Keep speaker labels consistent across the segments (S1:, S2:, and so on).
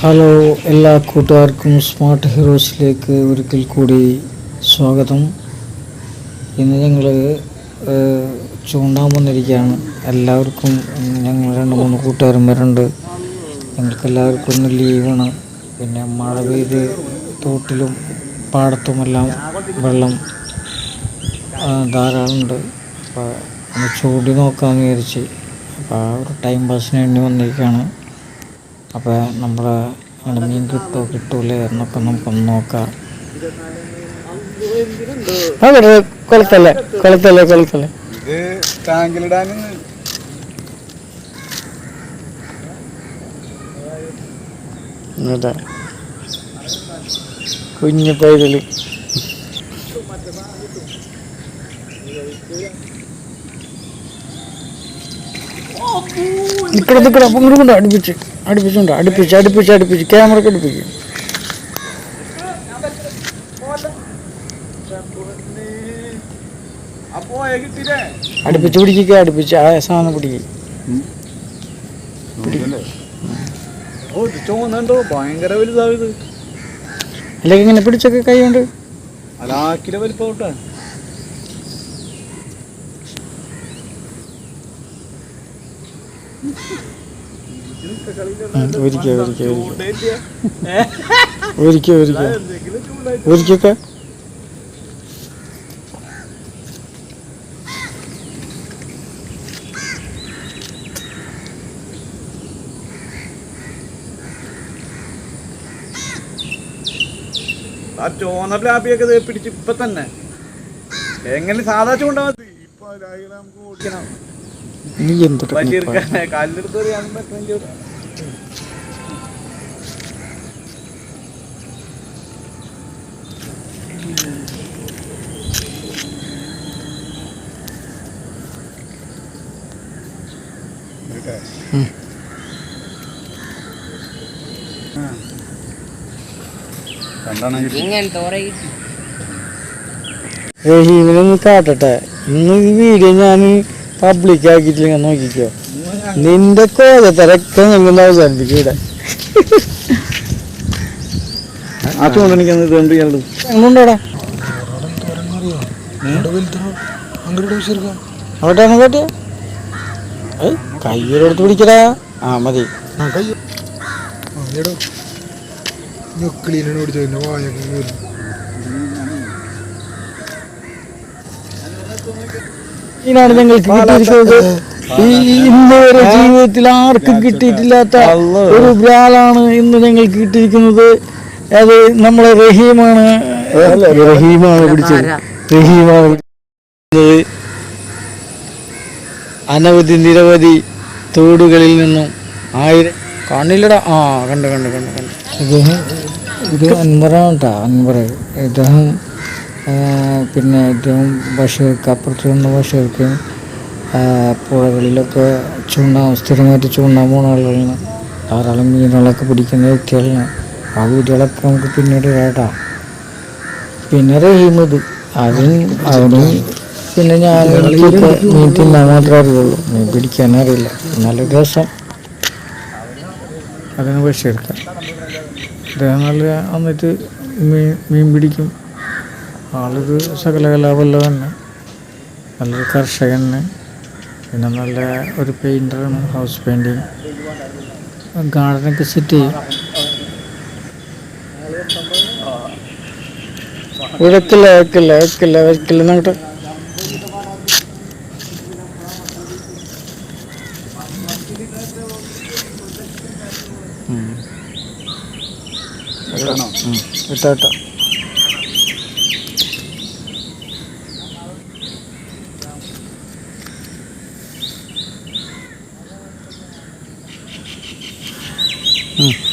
S1: Hello എല്ലാ കൂട്ടുകാർക്കും smart ഹീറോസിലേക്ക് ഒരിക്കൽ കൂടി സ്വാഗതം. ഇന്ന് ഞങ്ങൾ ചൂണ്ടാൻ വന്നിരിക്കുകയാണ്. എല്ലാവർക്കും ഞങ്ങൾ രണ്ട് മൂന്ന് കൂട്ടുകാരും വരുന്നുണ്ട്. ഞങ്ങൾക്ക് എല്ലാവർക്കും ഒന്ന് ലീവാണ്. പിന്നെ മഴ പെയ്ത് തോട്ടിലും പാടത്തുമെല്ലാം വെള്ളം ധാരാളമുണ്ട്. അപ്പോൾ ഒന്ന് ചൂടി നോക്കാമെന്ന് വിചാരിച്ച്. അപ്പോൾ ആ ഒരു ടൈം പാസിന് വേണ്ടി വന്നിരിക്കുകയാണ്. അപ്പോൾ നമ്മൾ അങ്ങനെ മീൻ കിട്ടുമോ കിട്ടൂലേ എന്നൊക്കെ നമുക്കൊന്ന് നോക്കാം. കൊളുത്തല്ലേ കൊളുത്തല്ലേ കുളത്തല്ലേ. എന്നിട്ട് കുഞ്ഞു പൈതൽ. നിക്കട നിക്കട ഇങ്ങോട്ട് കൊണ്ട് അടുപ്പിച്ച്. അടുപ്പിച്ചുണ്ട് അടുപ്പിച്ച് അടുപ്പിച്ച് അടുപ്പിച്ച്. ക്യാമറക്ക് അടുപ്പിച്ച് പിടിക്കുക അടുപ്പിച്ച്. ആ സാധനം പിടിക്കുക അല്ലെങ്കിൽ ഇങ്ങനെ പിടിച്ചൊക്കെ കൈ കൊണ്ട്.
S2: അലാക്കിലെ വലിപ്പം കേട്ടാ
S1: ഒരിക്കൽ ഒരിക്കൽ ഒരിക്കൽ ഒരിക്കൽ ഒരിക്കൊക്കെ
S2: ആ ചോന്ന പ്ലാപ്പിയൊക്കെ ദേ പിടിച്ച് ഇപ്പൊ തന്നെ എങ്ങനെ സാധാ ചൂണ്ടാ മതി? ഇപ്പൊ ഓടിക്കണം.
S1: നീ
S2: രണ്ടെണ്ണം
S1: റഹീമിനൊന്ന് കാട്ടട്ടെ. ഇന്ന് ഈ വീഡിയോ ഞാൻ പബ്ലിക് ആക്കിയിട്ടില്ല നോക്കിക്കോ. നിന്റെ കോലത്തിരക്കെ ഞങ്ങൾ അവസാനിപ്പിക്കും ഇവിടെ. അവിടെയാണ് കയ്യിലെടുത്ത് പിടിക്കടാ. ആ മതി.
S3: വായൊക്കെ കീറി.
S1: ഇതിനാണ് ഞങ്ങൾക്ക് കിട്ടിയിരിക്കുന്നത് ഈ ഇന്ന് വരെ ജീവിതത്തിൽ ആർക്കും കിട്ടിയിട്ടില്ലാത്ത ഒരു ബ്രാലാണ് ഇന്ന് ഞങ്ങൾക്ക് കിട്ടിയിരിക്കുന്നത്. അത് നമ്മളെ റഹീമാണ്. റഹീമാണ് പിടിച്ചത്. റഹീമാണ് പിടിച്ചത്. അനവധി നിരവധി തോടുകളിൽ നിന്നും ആയിരം കാണില്ലടാ ആ കണ്ട് കണ്ട് കണ്ട് കണ്ട്. ഇദ്ദേഹം ഇത് അൻപറാണ് കേട്ടോ അൻപറ് ഇദ്ദേഹം പിന്നെ ഏറ്റവും ബഷീർക്ക് അപ്പുറത്ത് നിന്ന് ബഷീർക്ക് ആ, പുഴകളിലൊക്കെ ചൂണ്ടാൻ സ്ഥിരമായിട്ട് ചൂണ്ടാൻ പോകുന്ന ആളുകളാണ് ധാരാളം മീനുകളൊക്കെ പിടിക്കുന്ന വ്യക്തികളാണ്. ആ വീടുകളൊക്കെ നമുക്ക് പിന്നീട് കേട്ടാ. പിന്നെ റഹീമത് അതും അവനും പിന്നെ ഞാൻ മീൻ തിന്നാൻ മാത്രമേ അറിയുള്ളൂ. മീൻ പിടിക്കാൻ അറിയില്ല. നല്ല രസം. അതിന് പക്ഷേ എടുക്കാം അദ്ദേഹം നല്ല വന്നിട്ട് മീൻ മീൻ പിടിക്കും. ആളൊരു സകലകലാപല്ല തന്നെ നല്ലൊരു കർഷകന് പിന്നെ നല്ല ഒരു പെയിന്ററാണ് ഹൗസ് പെയിന്റിങ് ഗാർഡനൊക്കെ സെറ്റ് ചെയ്യും. വെക്കില്ല വെക്കില്ല വെക്കില്ല വെക്കില്ല എന്നിട്ട് ഇട്ടോ.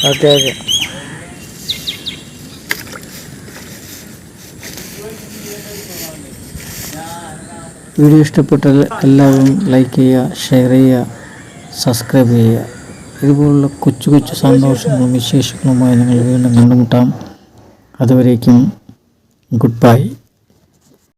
S1: Okay okay. വീഡിയോ ഇഷ്ടപ്പെട്ടാൽ എല്ലാവരും ലൈക്ക് ചെയ്യുക ഷെയർ ചെയ്യുക സബ്സ്ക്രൈബ് ചെയ്യുക. ഇതുപോലുള്ള കൊച്ചു കൊച്ചു സന്തോഷങ്ങളും വിശേഷങ്ങളുമായി നിങ്ങൾ വീണ്ടും കണ്ടുമുട്ടാം. അതുവരേക്കും ഗുഡ് ബൈ